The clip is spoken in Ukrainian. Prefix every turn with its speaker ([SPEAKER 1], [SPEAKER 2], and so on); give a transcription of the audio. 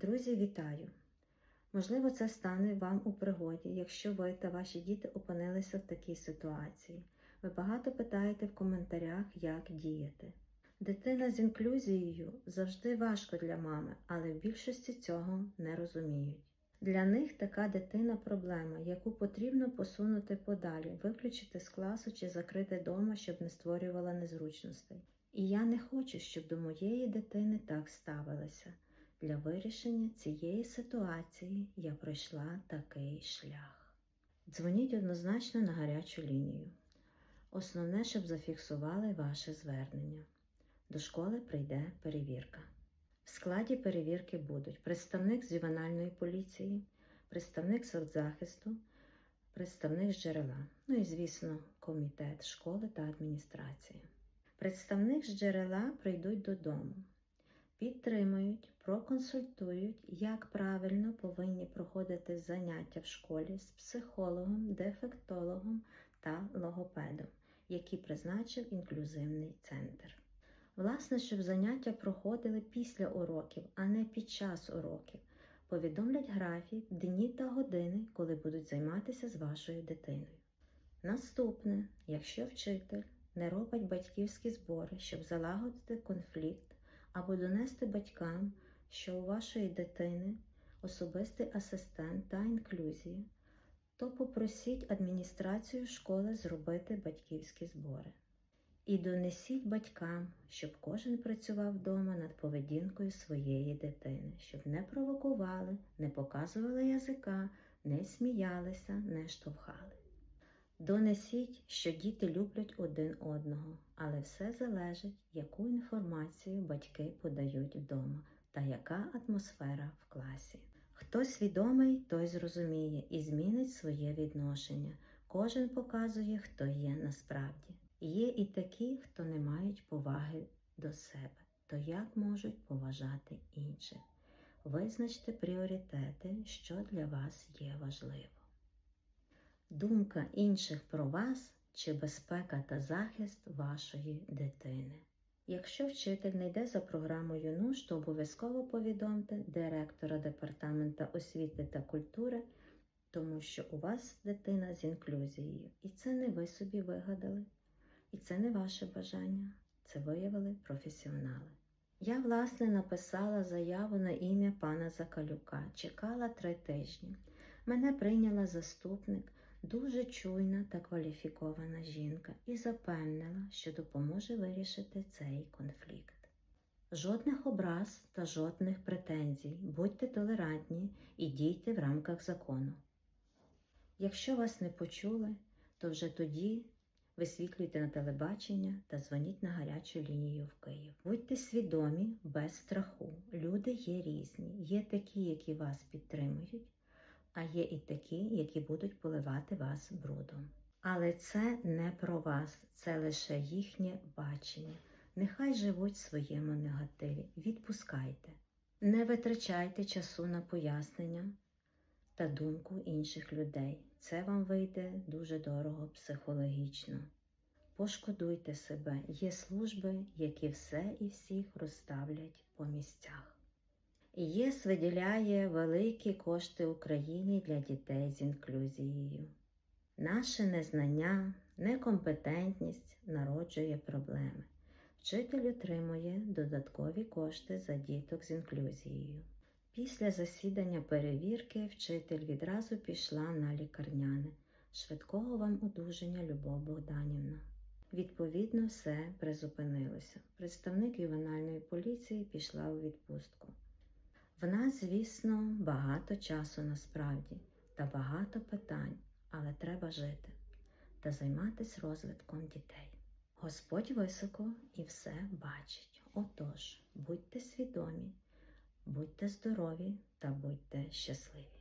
[SPEAKER 1] Друзі, вітаю! Можливо, це стане вам у пригоді, якщо ви та ваші діти опинилися в такій ситуації. Ви багато питаєте в коментарях, як діяти. Дитина з інклюзією завжди важко для мами, але в більшості цього не розуміють. Для них така дитина проблема, яку потрібно посунути подалі, виключити з класу чи закрити дома, щоб не створювала незручностей. І я не хочу, щоб до моєї дитини так ставилися. Для вирішення цієї ситуації я пройшла такий шлях. Дзвоніть однозначно на гарячу лінію. Основне, щоб зафіксували ваше звернення. До школи прийде перевірка. В складі перевірки будуть представник з ювенальної поліції, представник соцзахисту, представник з джерела, ну і, звісно, комітет школи та адміністрації. Представник з джерела прийдуть додому, підтримують, проконсультують, як правильно повинні проходити заняття в школі з психологом, дефектологом та логопедом, які призначив інклюзивний центр. Власне, щоб заняття проходили після уроків, а не під час уроків. Повідомлять графік, дні та години, коли будуть займатися з вашою дитиною. Наступне, якщо вчитель не робить батьківські збори, щоб залагодити конфлікт або донести батькам, що у вашої дитини особистий асистент та інклюзія, то попросіть адміністрацію школи зробити батьківські збори. І донесіть батькам, щоб кожен працював вдома над поведінкою своєї дитини, щоб не провокували, не показували язика, не сміялися, не штовхали. Донесіть, що діти люблять один одного, але все залежить, яку інформацію батьки подають вдома та яка атмосфера в класі. Хто свідомий, той зрозуміє і змінить своє відношення. Кожен показує, хто є насправді. Є і такі, хто не мають поваги до себе, то як можуть поважати інших. Визначте пріоритети, що для вас є важливо. Думка інших про вас чи безпека та захист вашої дитини. Якщо вчитель не йде за програмою НУШ, то обов'язково повідомте директора департамента освіти та культури, тому що у вас дитина з інклюзією, і це не ви собі вигадали. І це не ваше бажання, це виявили професіонали. Я, власне, написала заяву на ім'я пана Закалюка, чекала три тижні. Мене прийняла заступник, дуже чуйна та кваліфікована жінка, і запевнила, що допоможе вирішити цей конфлікт. Жодних образ та жодних претензій, будьте толерантні і дійте в рамках закону. Якщо вас не почули, то вже тоді висвітлюйте на телебачення та дзвоніть на гарячу лінію в Київ. Будьте свідомі, без страху. Люди є різні. Є такі, які вас підтримують, а є і такі, які будуть поливати вас брудом. Але це не про вас, це лише їхнє бачення. Нехай живуть в своєму негативі. Відпускайте. Не витрачайте часу на пояснення та думку інших людей. Це вам вийде дуже дорого психологічно. Пошкодуйте себе, є служби, які все і всіх розставлять по місцях. ЄС виділяє великі кошти Україні для дітей з інклюзією. Наше незнання, некомпетентність народжує проблеми. Вчитель отримує додаткові кошти за діток з інклюзією. Після засідання перевірки вчитель відразу пішла на лікарняне. Швидкого вам одужання, Любов Богданівна. Відповідно, все призупинилося. Представник ювенальної поліції пішла у відпустку. В нас, звісно, багато часу насправді та багато питань, але треба жити та займатися розвитком дітей. Господь високо і все бачить. Отож, будьте свідомі. Будьте здорові та будьте щасливі!